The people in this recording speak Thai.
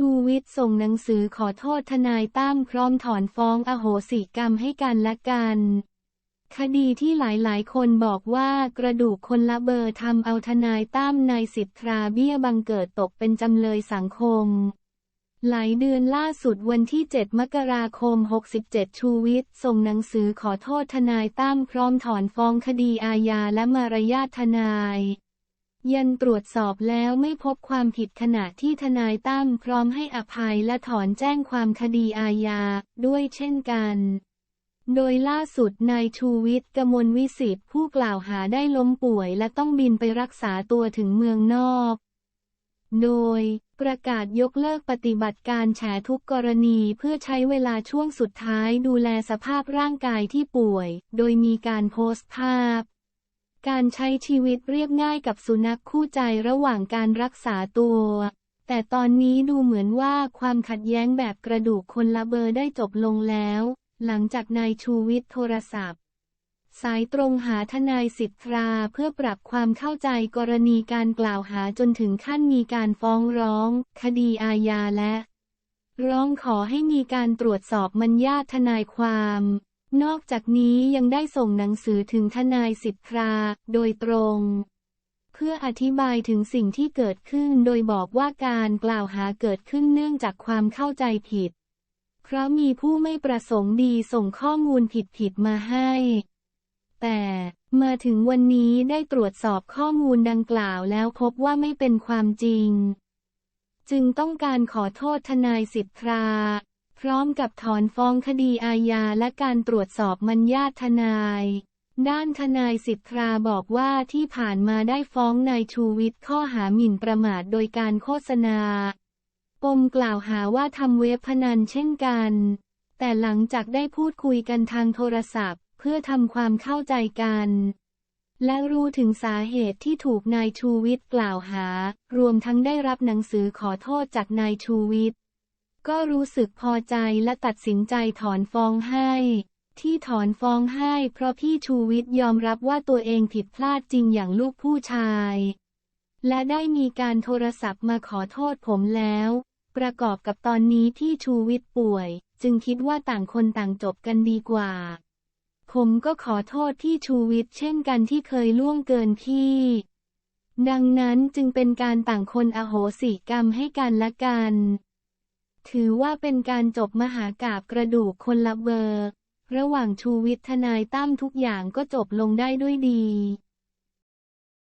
ชูวิทย์ส่งหนังสือขอโทษทนายตั้มพร้อมถอนฟ้องอโหสิกรรมให้กันและกัน คดีที่หลายๆ คนบอกว่ากระดูกคนละเบอร์ทำเอาทนายตั้มนายสิทธาเบี้ยบังเกิดตกเป็นจำเลยสังคม หลายเดือนล่าสุดวันที่ 7 มกราคม 67 ชูวิทย์ส่งหนังสือขอโทษทนายตั้มพร้อมถอนฟ้องคดีอาญาและมารยาททนาย ยันตรวจสอบแล้วไม่พบความผิดขณะที่ทนายตั้มพร้อมให้อภัยและถอนแจ้งความคดีอาญาด้วยเช่นกันโดยล่าสุดนายชูวิทย์กมลวิสิทธิ์ผู้กล่าวหาได้ล้มป่วยและต้องบินไปรักษาตัวถึงเมืองนอก โดยประกาศยกเลิกปฏิบัติการแฉทุกกรณีเพื่อใช้เวลาช่วงสุดท้ายดูแลสภาพร่างกายที่ป่วย โดยมีการโพสต์ภาพ การใช้ชีวิตเรียบง่ายกับสุนัขคู่ใจระหว่างการรักษาตัว แต่ตอนนี้ดูเหมือนว่าความขัดแย้งแบบกระดูกคนละเบอร์ได้จบลงแล้ว หลังจากนายชูวิทย์โทรศัพท์ สายตรงหาทนายสิทธาเพื่อปรับความเข้าใจกรณีการกล่าวหาจนถึงขั้นมีการฟ้องร้อง คดีอาญาและ ร้องขอให้มีการตรวจสอบมัญญาทนายความ นอกจากนี้ยังได้ส่งหนังสือถึงทนายสิทธาโดยตรง เพื่ออธิบายถึงสิ่งที่เกิดขึ้นโดยบอกว่าการกล่าวหาเกิดขึ้นเนื่องจากความเข้าใจผิด เพราะมีผู้ไม่ประสงค์ดีส่งข้อมูลผิดๆมาให้ แต่มาถึงวันนี้ได้ตรวจสอบข้อมูลดังกล่าวแล้วพบว่าไม่เป็นความจริง จึงต้องการขอโทษทนายสิทธา พร้อมกับถอนฟ้องคดีอาญาและการตรวจสอบมัญญาทนาย ด้านทนายสิทธาบอกว่าที่ผ่านมาได้ฟ้องนายชูวิทย์ข้อหาหมิ่นประมาทโดยการโฆษณา ปมกล่าวหาว่าทำเว็บพนันเช่นกัน แต่หลังจากได้พูดคุยกันทางโทรศัพท์ เพื่อทำความเข้าใจกัน และรู้ถึงสาเหตุที่ถูกนายชูวิทย์กล่าวหา รวมทั้งได้รับหนังสือขอโทษจากนายชูวิทย์ ก็รู้สึกพอใจและตัดสินใจถอนฟ้องให้ ที่ถอนฟ้องให้ เพราะพี่ชูวิทย์ยอมรับว่าตัวเองผิดพลาดจริงอย่างลูกผู้ชาย และได้มีการโทรศัพท์มาขอโทษผมแล้ว ประกอบกับตอนนี้พี่ชูวิทย์ป่วย จึงคิดว่าต่างคนต่างจบกันดีกว่า ผมก็ขอโทษพี่ชูวิทย์เช่นกันที่เคยล่วงเกินพี่ดังนั้นจึงเป็นการต่างคนอโหสิกรรมให้กันและกัน ถือว่าเป็นการจบมหากาบกระดูกคนละเบอร์ ระหว่างชูวิทย์ทนายตั้มทุกอย่างก็จบลงได้ด้วยดี